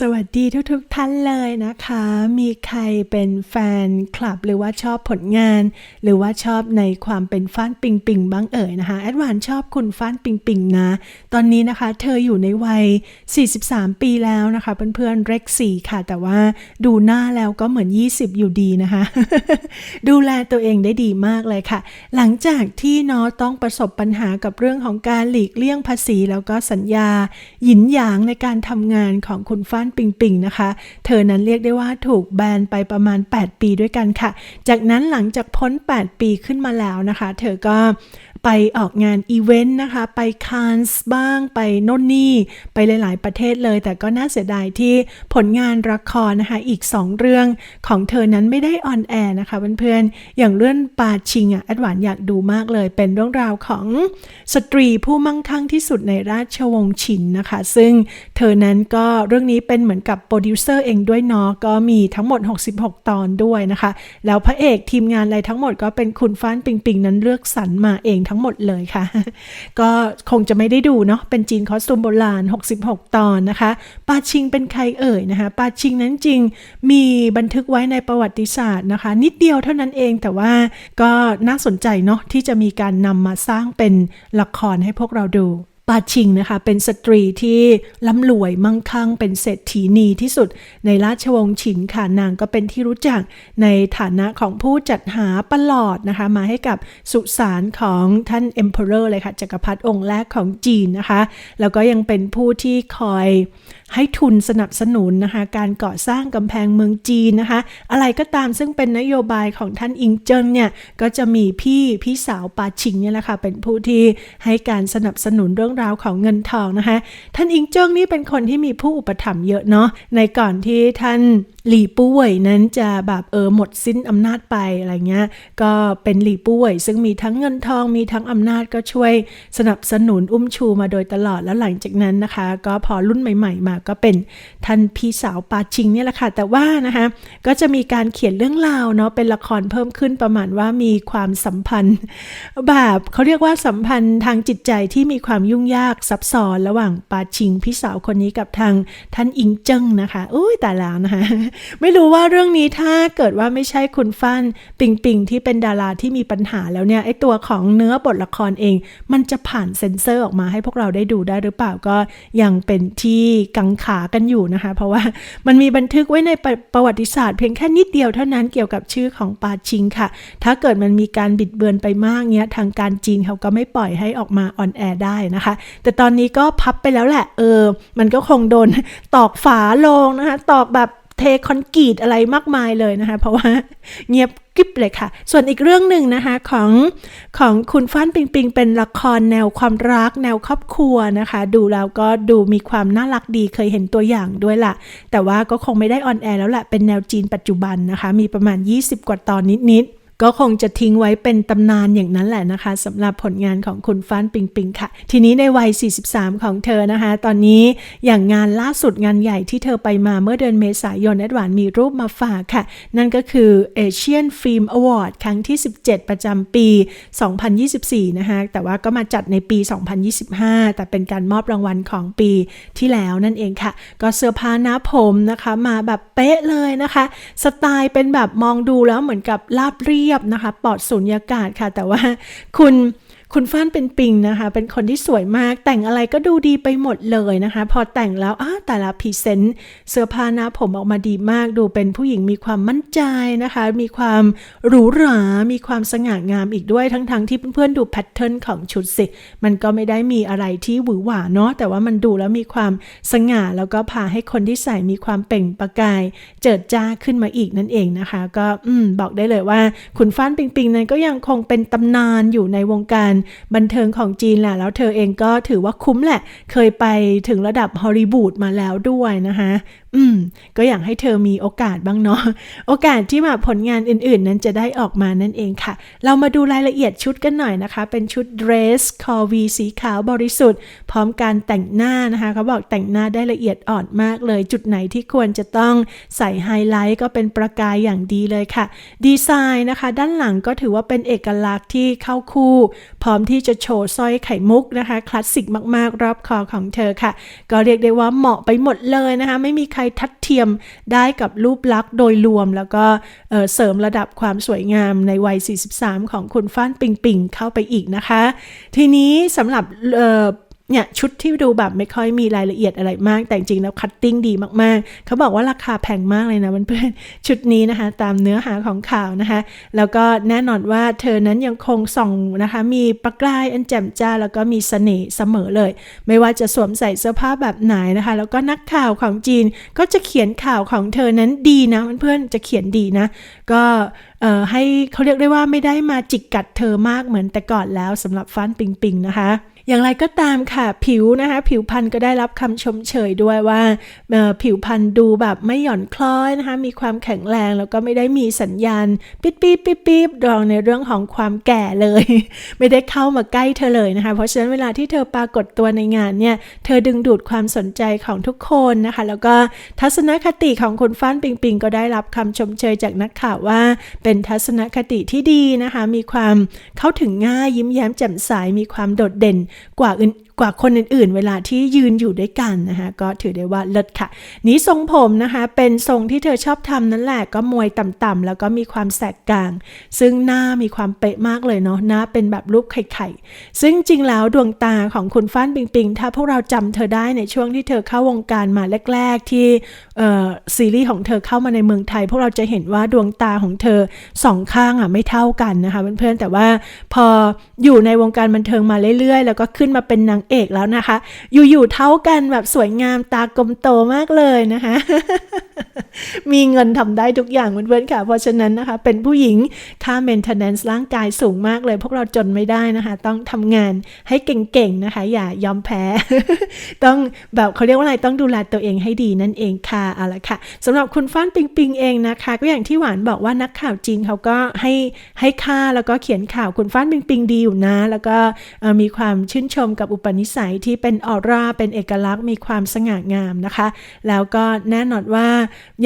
สวัสดีทุกๆทท่านเลยนะคะ มีใครเป็นแฟนคลับหรือว่าชอบผลงาน หรือว่าชอบในความเป็นฟ้านปิงปิงบ้างเอ่ยนะคะ แอดวานชอบคุณฟ้านปิงปิงนะ ตอนนี้นะคะ เธออยู่ในวัย 43 ปีแล้วนะคะเพื่อนๆเร็กสี่ค่ะ แต่ว่าดูหน้าแล้วก็เหมือน 20 อยู่ดีนะคะ ดูแลตัวเองได้ดีมากเลยค่ะ หลังจากที่นาะต้องประสบปัญหากับเรื่องของการหลีกเลี่ยงภาษี แล้วก็สัญญาหยินหยางในการทำงานของคุณฟ้านปิงปิงนะคะ เธอนั้นเรียกได้ว่าถูกแบนไปประมาณ 8 ปีด้วยกันค่ะ จากนั้นหลังจากพ้น 8 ปีขึ้นมาแล้วนะคะ เธอก็ ไปออกงานอีเวนต์นะคะ ไปคานส์บ้างไปโน่นนี่ ไปหลาย ๆ ประเทศเลย แต่ก็น่าเสียดายที่ผลงานละครนะคะ อีก 2 เรื่องของเธอนั้นไม่ได้ออนแอร์นะคะเพื่อนๆ อย่างเรื่องปาชิงอะแอดวานอยากดูมากเลย เป็นเรื่องราวของสตรีผู้มั่งคั่งที่สุดในราชวงศ์ชินนะคะ ซึ่งเธอนั้นก็เรื่องนี้เป็นเหมือนกับโปรดิวเซอร์เองด้วยเนาะก็มีทั้งหมด 66 ตอนด้วยนะคะ แล้วพระเอกทีมงานอะไรทั้งหมดก็เป็นคุณฟ้านปิงปิงนั้นเลือกสรรมาเองทั้งหมดเลยค่ะ ก็คงจะไม่ได้ดูเนาะเป็นจีนคอสตูมโบราณ 66 ตอนนะคะปาชิงเป็นใครเอ่ยนะคะปาชิงนั้นจริงมีบันทึกไว้ในประวัติศาสตร์นะคะ นิดเดียวเท่านั้นเองแต่ว่าก็น่าสนใจเนาะที่จะมีการนำมาสร้างเป็นละครให้พวกเราดู ปาชิงนะคะเป็นสตรีที่ร่ำรวยมั่งคั่ง เป็นเศรษฐีนีที่สุดในราชวงศ์ฉินค่ะนางก็เป็นที่รู้จักในฐานะของผู้จัดหาประหลอดนะคะมาให้กับสุสานของท่าน Emperor เลยค่ะจักรพรรดิองค์แรกของจีนนะคะ แล้วก็ยังเป็นผู้ที่คอยให้ทุนสนับสนุนนะคะการก่อสร้างกำแพงเมืองจีนนะคะ อะไรก็ตามซึ่งเป็นนโยบายของท่านอิงเจิ้งเนี่ยก็จะมีพี่พี่สาวปาชิงเนี่ยแหละค่ะเป็นผู้ที่ให้การสนับสนุนเรื่องราวของเงินทองนะคะ ท่านอิงเจิ้งนี่เป็นคนที่มีผู้อุปถัมภ์เยอะเนาะในก่อนที่ท่านหลี่ปู้เว่ยนั้นจะแบบเออหมดสิ้นอำนาจไปอะไรเงี้ยก็เป็นหลี่ปู้เว่ยซึ่งมีทั้งเงินทองมีทั้งอำนาจก็ช่วยสนับสนุนอุ้มชูมาโดยตลอดแล้วหลังจากนั้นนะคะ ก็พอรุ่นใหม่ ๆ มาก็เป็นท่านพี่สาวปาชิงเนี่ยแหละค่ะ แต่ว่านะคะก็จะมีการเขียนเรื่องราวเนาะเป็นละครเพิ่มขึ้นประมาณว่ามีความสัมพันธ์ แบบเขาเรียกว่าสัมพันธ์ทางจิตใจที่มีความยุ่งยากซับซ้อนระหว่างปาชิงพี่สาวคนนี้กับทางท่านอิงเจิ้งนะคะอุ้ยแต่แล้วนะคะ ไม่รู้ว่าเรื่องนี้ถ้าเกิดว่าไม่ใช่คุณฟันปิงปิงที่เป็นดาราที่มีปัญหาแล้วเนี่ยไอตัวของเนื้อบทละครเอง มันจะผ่านเซ็นเซอร์ออกมาให้พวกเราได้ดูได้หรือเปล่าก็ยังเป็นที่กังขากันอยู่นะคะ เพราะว่ามันมีบันทึกไว้ในประประวัติศาสตร์เพียงแค่นิดเดียวเท่านั้นเกี่ยวกับชื่อของปาชิงค่ะ ถ้าเกิดมันมีการบิดเบือนไปมากเนี้ยทางการจีนเขาก็ไม่ปล่อยให้ออกมาออนแอร์ได้นะคะแต่ตอนนี้ก็พับไปแล้วแหละ เออ มันก็คงโดนตอกฝาลงนะคะ ตอกแบบเทคอนกรีตอะไรมากมายเลยนะคะ เพราะว่าเงียบกริบเลยค่ะ ส่วนอีกเรื่องหนึ่งนะคะของของคุณฟ้านปิงปิงเป็นละครแนวความรัก แนวครอบครัวนะคะ ดูแล้วก็ดูมีความน่ารักดีเคยเห็นตัวอย่างด้วยล่ะ แต่ว่าก็คงไม่ได้ออนแอร์แล้วแหละเป็นแนวจีนปัจจุบันนะคะ มีประมาณ 20 กว่าตอนนิดๆ ก็คงจะทิ้งไว้เป็นตำนานอย่างนั้นแหละนะคะสำหรับผลงานของคุณฟ้านปิงปิงค่ะ ทีนี้ในวัย 43 ของเธอนะคะ ตอนนี้อย่างงานล่าสุดงานใหญ่ที่เธอไปมาเมื่อเดือนเมษายนแอดวานมีรูปมาฝากค่ะ นั่นก็คือ Asian Film Award ครั้งที่ 17 ประจำปี 2024 นะคะ แต่ว่าก็มาจัดในปี 2025 แต่เป็นการมอบรางวัลของปีที่แล้วนั่นเองค่ะ ก็เสื้อผ้าหน้าผมนะคะมาแบบเป๊ะเลยนะคะ สไตล์เป็นแบบมองดูแล้วเหมือนกับราบเรียบนะคะ ปลอดสุญญากาศค่ะ แต่ว่าคุณ คุณฟ้านเป็นปิงนะคะ เป็นคนที่สวยมาก แต่งอะไรก็ดูดีไปหมดเลยนะคะ พอแต่งแล้วอ้าแต่ละพรีเซนต์เสื้อผ้าหน้าผมออกมาดีมาก ดูเป็นผู้หญิงมีความมั่นใจนะคะ มีความหรูหรา มีความสง่างามอีกด้วย ทั้งๆทที่เพื่อนๆดูแพทเทิร์นของชุดสิ มันก็ไม่ได้มีอะไรที่หวือหวาเนาะ แต่ว่ามันดูแล้วมีความสง่า แล้วก็พาให้คนที่ใส่มีความเปล่งประกาย เจิดจ้าขึ้นมาอีกนั่นเองนะคะ ก็อืมบอกได้เลยว่า คุณฟ้านปิงปิงนั้นก็ยังคงเป็นตำนานอยู่ในวงการบันเทิงของจีนแหละแล้วเธอเองก็ถือว่าคุ้มแหละ เคยไปถึงระดับฮอลลีวูดมาแล้วด้วยนะคะอืมก็อยากให้เธอมีโอกาสบ้างเนาะโอกาสที่มาผลงานอื่นๆ นั้นจะได้ออกมานั่นเองค่ะ เรามาดูรายละเอียดชุดกันหน่อยนะคะ เป็นชุดเดรสคอวีสีขาวบริสุทธิ์ พร้อมการแต่งหน้านะคะเขาบอกแต่งหน้าได้ละเอียดอ่อนมากเลย จุดไหนที่ควรจะต้องใส่ไฮไลท์ก็เป็นประกายอย่างดีเลยค่ะ ดีไซน์นะคะ ด้านหลังก็ถือว่าเป็นเอกลักษณ์ที่เข้าคู่ พร้อมที่จะโชว์สร้อยไข่มุกนะคะคลาสสิกมากๆ รอบคอของเธอค่ะ ก็เรียกได้ว่าเหมาะไปหมดเลยนะคะไม่มีใครทัดเทียมได้กับรูปลักษณ์โดยรวม แล้วก็เเสริมระดับความสวยงามในวัย 43 ของคุณฟ้านปิงปิงเข้าไปอีกนะคะ ทีนี้สำหรับ เนี่ยชุดที่ดูแบบไม่ค่อยมีรายละเอียดอะไรมาก แต่จริงแล้วคัตติ้งดีมากๆ เขาบอกว่าราคาแพงมากเลยนะเพื่อนๆชุดนี้นะคะ ตามเนื้อหาของข่าวนะคะ แล้วก็แน่นอนว่าเธอนั้นยังคงส่องนะคะ มีประกายอันแจ่มจ้า แล้วก็มีเสน่ห์เสมอเลย ไม่ว่าจะสวมใส่เสื้อผ้าแบบไหนนะคะ แล้วก็นักข่าวของจีนก็จะเขียนข่าวของเธอนั้นดีนะเพื่อนๆจะเขียนดีนะ ก็ให้เขาเรียกได้ว่าไม่ได้มาจิกกัดเธอมากเหมือนแต่ก่อนแล้วสำหรับฟ้านปิงปิงนะคะอย่างไรก็ตามค่ะผิวนะคะผิวพรรณก็ได้รับคำชมเชยด้วยว่าผิวพรรณดูแบบไม่หย่อนคล้อยนะคะมีความแข็งแรงแล้วก็ไม่ได้มีสัญญาณปิ๊บปิ๊บปิ๊บปิ๊บดองในเรื่องของความแก่เลย ไม่ได้เข้ามาใกล้เธอเลยนะคะเพราะฉะนั้นเวลาที่เธอปรากฏตัวในงานเนี่ยเธอดึงดูดความสนใจของทุกคนนะคะแล้วก็ทัศนคติของคุณฟ้านปิงปิงก็ได้รับคำชมเชยจากนักข่าวว่าเป็นทัศนคติที่ดีนะคะ มีความเข้าถึงง่ายยิ้มแย้มแจ่มใสมีความโดดเด่นกว่าอื่น กว่าคนอื่นๆ เวลาที่ยืนอยู่ด้วยกันนะคะก็ถือได้ว่าเลิศค่ะ นี้ทรงผมนะคะเป็นทรงที่เธอชอบทำนั่นแหละก็มวยต่ำๆแล้วก็มีความแสกกลาง ซึ่งหน้ามีความเป๊ะมากเลยเนาะหน้าเป็นแบบรูปไข่ๆซึ่งจริงแล้วดวงตาของคุณฟ้านปิงปิงถ้าพวกเราจำเธอได้ในช่วงที่เธอเข้าวงการมาแรก ๆ ที่ซีรีส์ของเธอเข้ามาในเมืองไทย พวกเราจะเห็นว่าดวงตาของเธอสองข้างอะไม่เท่ากันนะคะเพื่อนๆแต่ว่าพออยู่ในวงการบันเทิงมาเรื่อยๆ แล้วก็ขึ้นมาเป็นนางเอกแล้วนะคะ อยู่ๆเท่ากันแบบสวยงามตากลมโตมากเลยนะคะ มีเงินทำได้ทุกอย่างเพื่อนๆค่ะ เพราะฉะนั้นนะคะ เป็นผู้หญิงค่า maintenance ร่างกายสูงมากเลย พวกเราจนไม่ได้นะคะ ต้องทำงานให้เก่งๆนะคะ อย่ายอมแพ้ ต้องแบบเขาเรียกว่าอะไรต้องดูแลตัวเองให้ดีนั่นเองค่ะเอาละค่ะสำหรับคุณฟ้านปิงปิงเองนะคะ ก็อย่างที่หวานบอกว่านักข่าวจีนเขาก็ให้ให้ค่าแล้วก็เขียนข่าวคุณฟ้านปิงปิงดีอยู่นะ แล้วก็มีความชื่นชมกับอุปนิสัยที่เป็นออร่าเป็นเอกลักษณ์มีความสง่างามนะคะ แล้วก็แน่นอนว่า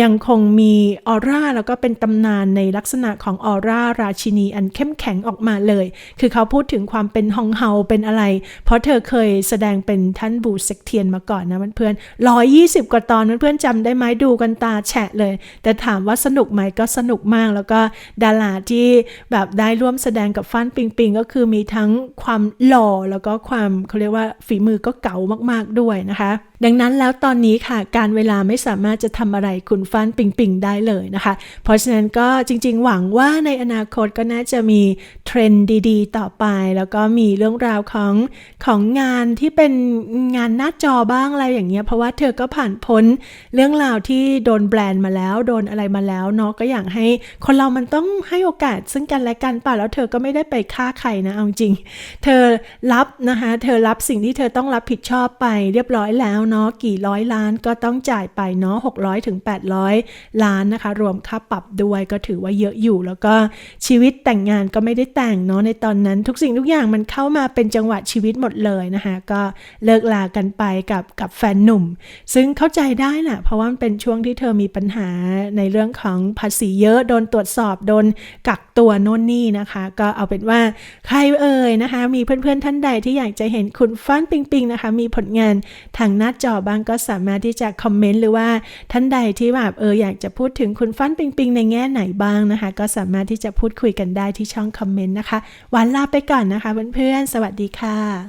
ยังคงมีออร่าแล้วก็เป็นตำนานในลักษณะของออร่าราชินีอันเข้มแข็งออกมาเลย คือเขาพูดถึงความเป็นฮองเฮาเป็นอะไร เพราะเธอเคยแสดงเป็นท่านบูเซกเทียนมาก่อนนะเพื่อนๆร้อยยี่สิบกว่าตอนเพื่อนๆจำได้ไหมดูกันตาแฉะเลย แต่ถามว่าสนุกไหมก็สนุกมากแล้วก็ดาราที่แบบได้ร่วมแสดงกับฟ้านปิงปิงก็คือมีทั้งความหล่อแล้วก็ความเขาเรียกว่าฝีมือก็เก่ามากๆด้วยนะคะ ดังนั้นแล้วตอนนี้ค่ะ การเวลาไม่สามารถจะทำอะไรคุณฟ้านปิงปิงได้เลยนะคะ เพราะฉะนั้นก็จริง ๆ หวังว่าในอนาคตก็น่าจะมีเทรนด์ดี ๆ ต่อไป แล้วก็มีเรื่องราวของของงานที่เป็นงานหน้าจอบ้างอะไรอย่างเงี้ยเพราะว่าเธอก็ผ่านพ้นเรื่องราวที่โดนแบรนด์มาแล้วโดนอะไรมาแล้วเนาะก็อยากให้คนเรามันต้องให้โอกาสซึ่งกันและกันป่ะแล้วเธอก็ไม่ได้ไปฆ่าใครนะเอาจริง เธอรับนะคะเธอรับสิ่งที่เธอต้องรับผิดชอบไปเรียบร้อยแล้วเนาะกี่ร้อยล้านก็ต้องจ่ายไปเนาะ600ถึง800 ล้านนะคะ รวมค่าปรับด้วยก็ถือว่าเยอะอยู่ แล้วก็ชีวิตแต่งงานก็ไม่ได้แต่งเนาะในตอนนั้นทุกสิ่งทุกอย่างมันเข้ามาเป็นจังหวะชีวิตหมดเลยนะคะก็เลิกลากันไปกับกับแฟนหนุ่ม ซึ่งเข้าใจได้แหละเพราะว่ามันเป็นช่วงที่เธอมีปัญหาในเรื่องของภาษีเยอะโดนตรวจสอบโดนกักตัวโน่นนี่นะคะ ก็เอาเป็นว่าใครเอ่ยนะคะ มีเพื่อนๆท่านใดที่อยากจะเห็นคุณฟ้านปิงปิงนะคะ มีผลงานทางหน้าจอบ้างก็สามารถที่จะคอมเมนต์หรือว่าท่านใดที่แบบเอออยากจะพูดถึงคุณฟันปิงปิงในแง่ไหนบ้างนะคะ ก็สามารถที่จะพูดคุยกันได้ที่ช่องคอมเมนต์นะคะหวานลาไปก่อนนะคะเพื่อนๆสวัสดีค่ะ